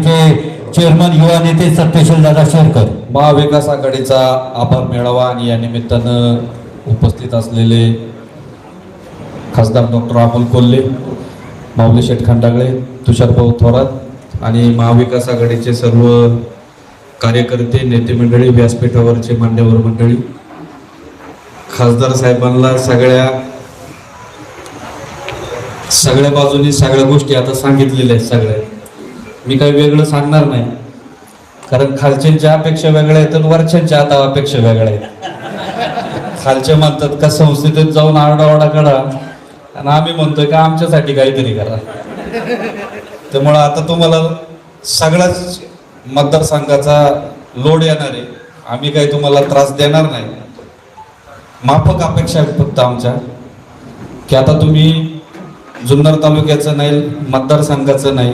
आघाडीचे चेअरमन युवा नेते सत्यशील दादा शेरकर. महाविकास आघाडीचा आभार मेळावा आणि या निमित्तानं उपस्थित असलेले खासदार डॉक्टर अमोल कोल्हे माऊली शेठ खंडागळे तुषारभाऊ थोरात आणि महाविकास आघाडीचे सर्व कार्यकर्ते नेते मंडळी व्यासपीठावरचे मान्यवर मंडळी खासदार साहेबांना सगळ्या सगळ्या बाजूनी सगळ्या गोष्टी आता सांगितलेल्या आहेत सगळ्या. मी काही वेगळं सांगणार नाही. कारण खालच्यांच्या अपेक्षा वेगळ्या आहेत आणि वरच्यांच्या आता अपेक्षा वेगळ्या आहेत. खालचे म्हणतात का संस्थेत जाऊन आरडाओरडा करा. आणि आम्ही म्हणतोय का आमच्यासाठी काहीतरी करा. त्यामुळं आता तुम्हाला सगळ्याच मतदारसंघाचा लोड येणार आहे. आम्ही काही तुम्हाला त्रास देणार नाही. माफक अपेक्षा फक्त आमच्या. की आता तुम्ही जुन्नर तालुक्याचं नाही मतदारसंघाचं नाही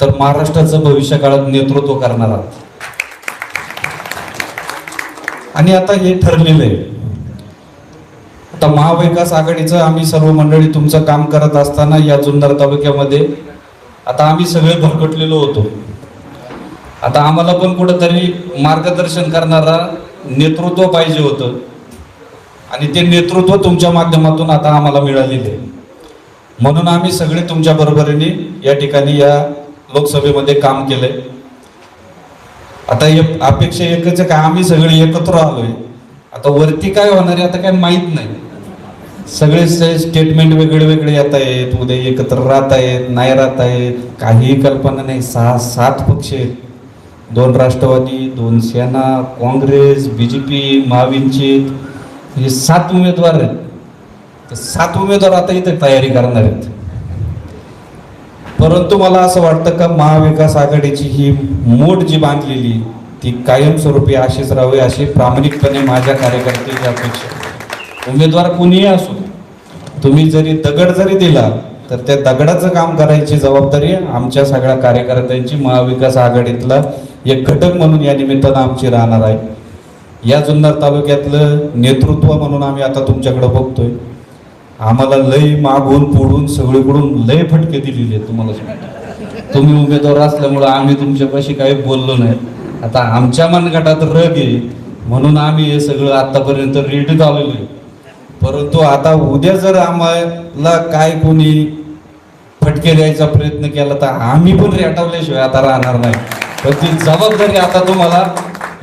तर महाराष्ट्राचं भविष्य काळात नेतृत्व करणार आहात. आणि आता हे ठरलेलं आहे. आता महाविकास आघाडीचं आम्ही सर्व मंडळी तुमचं काम करत असताना या जुन्नर तालुक्यामध्ये आता आम्ही सगळे भरकटलेलो होतो. आता आम्हाला पण कुठंतरी मार्गदर्शन करणारा नेतृत्व पाहिजे होतं. आणि ते नेतृत्व तुमच्या माध्यमातून आता आम्हाला मिळालेलं आहे. म्हणून आम्ही सगळे तुमच्या बरोबरीने या ठिकाणी या लोकसभेमध्ये काम केलंय. आता एक अपेक्षा एकच आहे का? आम्ही सगळे एकत्र आलोय. आता वरती काय होणार आहे आता काय माहीत नाही. सगळे स्टेटमेंट वेगळे वेगळे येत आहेत उद्या एकत्र राहत आहेत नाही राहत आहेत. काही कल्पना नाही. सहा सात पक्ष आहेत. दोन राष्ट्रवादी दोन सेना काँग्रेस बी जे पी महाविंचित हे सात उमेदवार आहेत. तर सात उमेदवार आता इथे तयारी करणार आहेत. परंतु मला असं वाटतं का महाविकास आघाडीची ही मोठ जी बांधलेली ती कायमस्वरूपी अशीच राहावी अशी प्रामाणिकपणे माझ्या कार्यकर्त्याची अपेक्षा उमेदवार कुणीही असो तुम्ही जरी दगड जरी दिला तर त्या दगडाचं काम करायची जबाबदारी आमच्या सगळ्या कार्यकर्त्यांची महाविकास आघाडीतला एक घटक म्हणून या निमित्तानं आमची राहणार आहे. या जुन्नर तालुक्यातलं नेतृत्व म्हणून आम्ही आता तुमच्याकडे बघतोय. आम्हाला लय मागून पुढून सगळीकडून लय फटके दिलेले आहेत तुम्हाला सांगतो. तुम्ही उमेदवार असल्यामुळं आम्ही तुमच्यापाशी काही बोललो नाही. आता आमच्या मनगटात रग आहे म्हणून आम्ही हे सगळं आतापर्यंत रेडीत आलेलो आहे. परंतु आता उद्या जर आम्हाला काय कोणी फटके द्यायचा प्रयत्न केला तर आम्ही पण रेटावल्याशिवाय आता राहणार नाही. पण ती जबाबदारी आता तुम्हाला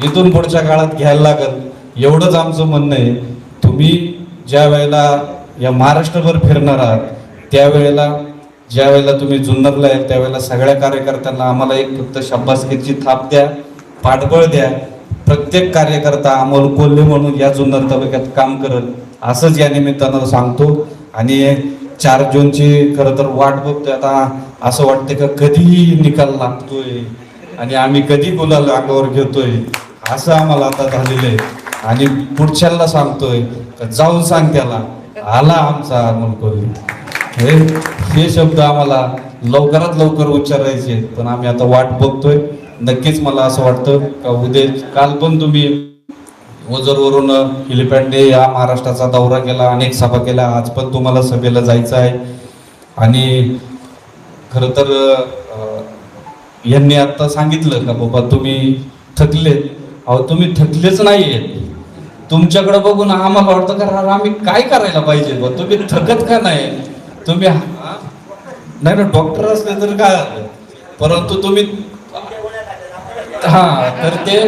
इथून पुढच्या काळात घ्यायला लागल. एवढंच आमचं म्हणणं आहे. तुम्ही ज्या वेळेला या महाराष्ट्रभर फिरणार आहात त्यावेळेला ज्या वेळेला तुम्ही जुन्नरला आहे त्यावेळेला सगळ्या कार्यकर्त्यांना आम्हाला एक फक्त शब्बासकीची थाप द्या पाठबळ द्या. प्रत्येक कार्यकर्ता अमोल कोल्हे म्हणून या जुन्नर तालुक्यात काम करत असंच या निमित्तानं सांगतो. आणि चार जूनची खरं तर वाट बघतोय आता असं वाटतं का कधी निकाल लागतोय आणि आम्ही कधी गुलाल अंगावर घेतोय असं आम्हाला आता झालेलं आहे. आणि पुढच्याला सांगतोय जाऊन सांग त्याला. आला आमचा अमोल कोल्हे हे हे शब्द आम्हाला लवकरात लवकर उच्चारायचे पण आम्ही आता वाट बघतोय. नक्कीच मला असं वाटतं का उद्या काल पण तुम्ही ओझरवरून हेलिपॅडने या महाराष्ट्राचा दौरा केला अनेक सभा केल्या आज पण तुम्हाला सभेला जायचं आहे. आणि खरं तर यांनी आत्ता सांगितलं का बाबा तुम्ही थकलेत. अहो तुम्ही थकलेच नाही आहेत तुमच्याकडे बघून आम्हाला वाटतं का आम्ही काय करायला पाहिजे बा? तुम्ही थकत का नाही? तुम्ही नाही ना डॉक्टर असले तर काय झालं परंतु तुम्ही हा तर ते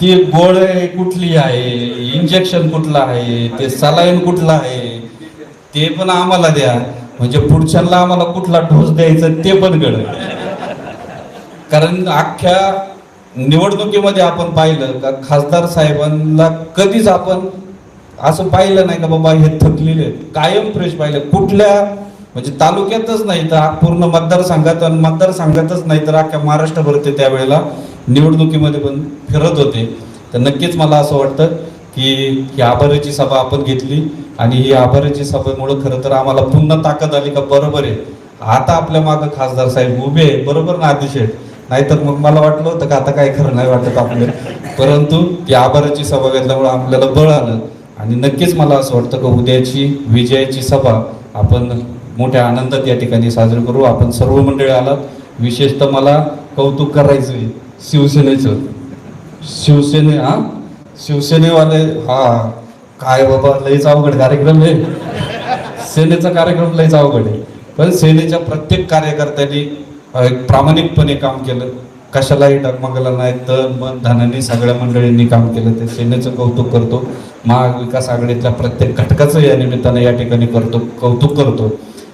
ती गोळ कुठली आहे? इंजेक्शन कुठलं आहे? ते सलाईन कुठलं आहे? ते पण आम्हाला द्या. म्हणजे पुढच्याला आम्हाला कुठला डोस द्यायचा ते पण कळ कारण अख्ख्या निवडणुकीमध्ये आपण पाहिलं का खासदार साहेबांना कधीच आपण असं पाहिलं नाही का बाबा हे थकलेले आहेत. कायम फ्रेश पाहिलं. कुठल्या म्हणजे तालुक्यातच नाही तर पूर्ण मतदारसंघात आणि मतदारसंघातच नाही तर अख्ख्या महाराष्ट्रभर ते त्यावेळेला निवडणुकीमध्ये पण फिरत होते. तर नक्कीच मला असं वाटतं की ही आभाराची सभा आपण घेतली आणि ही आभाराची सभेमुळे खरं तर आम्हाला पुन्हा ताकद आली का बरोबर आहे. आता आपल्या मागं खासदार साहेब उभे आहे. बरोबर ना अतिशय? नाहीतर मग मला वाटलं होतं का आता काय खरं नाही वाटत आपलं. परंतु ती आभाराची सभा घेतल्यामुळे आपल्याला बळ आलं. आणि नक्कीच मला असं वाटतं का उद्याची विजयाची सभा आपण मोठ्या आनंदात या ठिकाणी साजरी करू. आपण सर्व मंडळी आलात. विशेषतः मला कौतुक करायचं आहे. शिवसेनेचं. शिवसेने हा? शिवसेनेवाले हा. काय बाबा लईच अवघड कार्यक्रम आहे. सेनेचा कार्यक्रम लईच अवघड आहे. पण सेनेच्या प्रत्येक कार्यकर्त्यांनी एक प्रामाणिकपणे काम केलं. कशालाही डगमगला नाही. तर मन धनाने सगळ्या मंडळींनी काम केलं. ते सेनेचं कौतुक करतो. महाविकास आघाडीतल्या प्रत्येक घटकाचं या निमित्तानं या ठिकाणी करतो कौतुक करतो.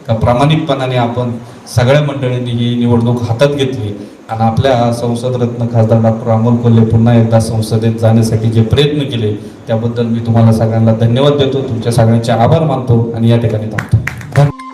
का प्रामाणिकपणाने आपण सगळ्या मंडळींनी ही निवडणूक हातात घेतली. आणि आपल्या संसद रत्न खासदार डॉक्टर अमोल कोल्हे पुन्हा एकदा संसदेत जाण्यासाठी जे प्रयत्न केले त्याबद्दल मी तुम्हाला सगळ्यांना धन्यवाद देतो. तुमच्या सगळ्यांचे आभार मानतो आणि या ठिकाणी थांबतो. धन्यवाद.